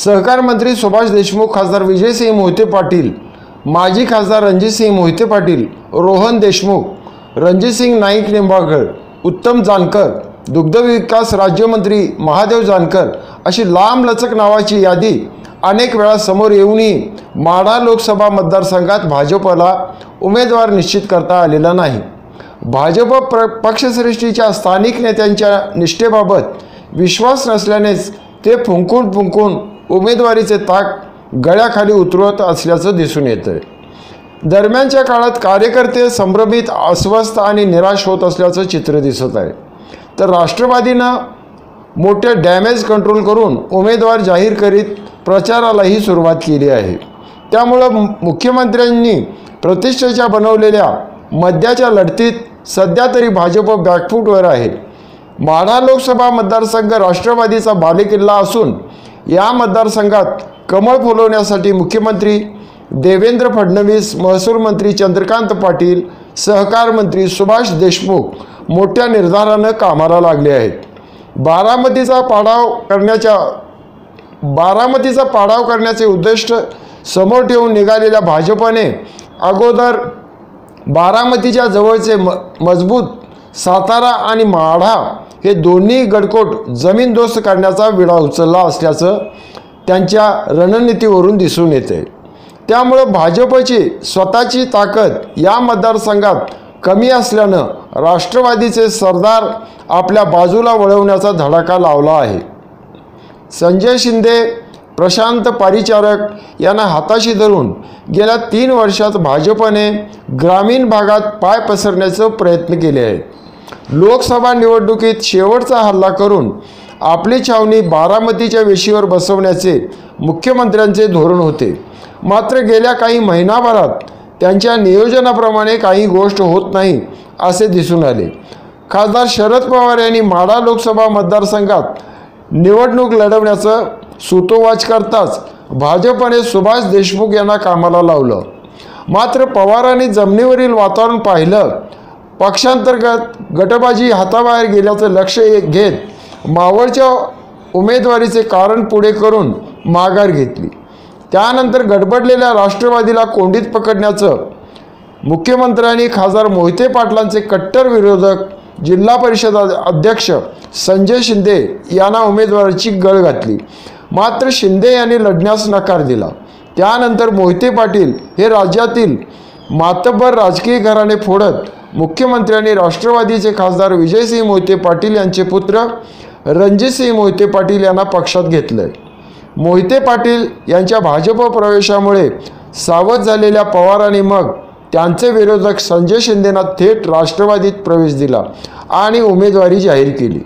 सहकार मंत्री सुभाष देशमुख खासदार विजयसिंह मोहिते पाटील माजी खासदार रणजितसिंह मोहिते पाटील रोहन देशमुख रणजितसिंह नाईक निंबाळकर उत्तम जानकर दुग्धविकास राज्यमंत्री महादेव जानकर अशी लांबलचक नावाची यादी अनेक वेळा समोर येऊनही माढा लोकसभा मतदारसंघात भाजपला उमेदवार निश्चित करता आलेला नाही. भाजप प्र पक्षश्रेष्ठीच्या स्थानिक नेत्यांच्या निष्ठेबाबत विश्वास नसल्यानेच ते फुंकून फुंकून उमेदवारीचे ताक गळ्याखाली उतरवत असल्याचं दिसून येतं दरम्यानच्या काळात कार्यकर्ते संभ्रमित अस्वस्थ आणि निराश होत असल्याचं चित्र दिसत आहे. तर राष्ट्रवादीनं मोठे डॅमेज कंट्रोल करून उमेदवार जाहीर करीत प्रचारालाही सुरुवात केली आहे. त्यामुळं मुख्यमंत्र्यांनी प्रतिष्ठेच्या बनवलेल्या मद्याच्या लढतीत सध्या तरी भाजप बॅकफूटवर आहे. माढा लोकसभा मतदारसंघ राष्ट्रवादीचा बालेकिल्ला असून या मतदारसंघात कमळ फुलवण्यासाठी मुख्यमंत्री देवेंद्र फडणवीस महसूल मंत्री चंद्रकांत पाटील सहकार मंत्री सुभाष देशमुख मोठ्या निर्धारानं कामाला लागले आहेत. बारामतीचा पाडाव करण्याच्या बारामतीचा पाडाव करण्याचे उद्दिष्ट समोर ठेवून निघालेल्या भाजपने अगोदर बारामतीच्या जवळचे म मजबूत सातारा आणि माढा हे दोन्ही गडकोट जमीनदोस्त करण्याचा विडा उचलला असल्याचं त्यांच्या रणनीतीवरून दिसून येते. त्यामुळं भाजपची स्वतःची ताकद या मतदारसंघात कमी असल्यानं राष्ट्रवादीचे सरदार आपल्या बाजूला वळवण्याचा धडाका लावला आहे. संजय शिंदे प्रशांत पारिचारक यांना हाताशी धरून गेल्या तीन वर्षात भाजपने ग्रामीण भागात पाय पसरण्याचा प्रयत्न केले आहेत. लोकसभा निवडणुकीत शेवटचा हल्ला करून आपली छावणी बारामतीच्या वेशीवर बसवण्याचे मुख्यमंत्र्यांचे धोरण होते. मात्र गेल्या काही महिनाभरात त्यांच्या नियोजनाप्रमाणे काही गोष्ट होत नाही असे दिसून आले. खासदार शरद पवार यांनी माढा लोकसभा मतदारसंघात निवडणूक लढवण्याचं सुतोवाच करताच भाजपने सुभाष देशमुख यांना कामाला लावलं. मात्र पवारांनी जमिनीवरील वातावरण पाहिलं पक्षांतर्गत गटबाजी हाताबाहेर गेल्याचं लक्ष घेत मावळच्या उमेदवारीचे कारण पुढे करून माघार घेतली. त्यानंतर गडबडलेल्या राष्ट्रवादीला कोंडीत पकडण्याचं मुख्यमंत्र्यांनी खासदार मोहिते पाटलांचे कट्टर विरोधक जिल्हा परिषद अध्यक्ष संजय शिंदे यांना उमेदवाराची गळ घातली. मात्र शिंदे यांनी लढण्यास नकार दिला. त्यानंतर मोहिते पाटील हे राज्यातील मातब्बर राजकीय घराणे फोडत मुख्यमंत्र्यांनी राष्ट्रवादीचे खासदार विजयसिंह मोहिते पाटील यांचे पुत्र रणजितसिंह मोहिते पाटील यांना पक्षात घेतलंय. मोहिते पाटील यांच्या भाजप प्रवेशामुळे सावध झालेल्या पवारांनी मग त्यांचे विरोधक संजय शिंदेना थेट राष्ट्रवादीत प्रवेश दिला आणि उमेदवारी जाहीर केली.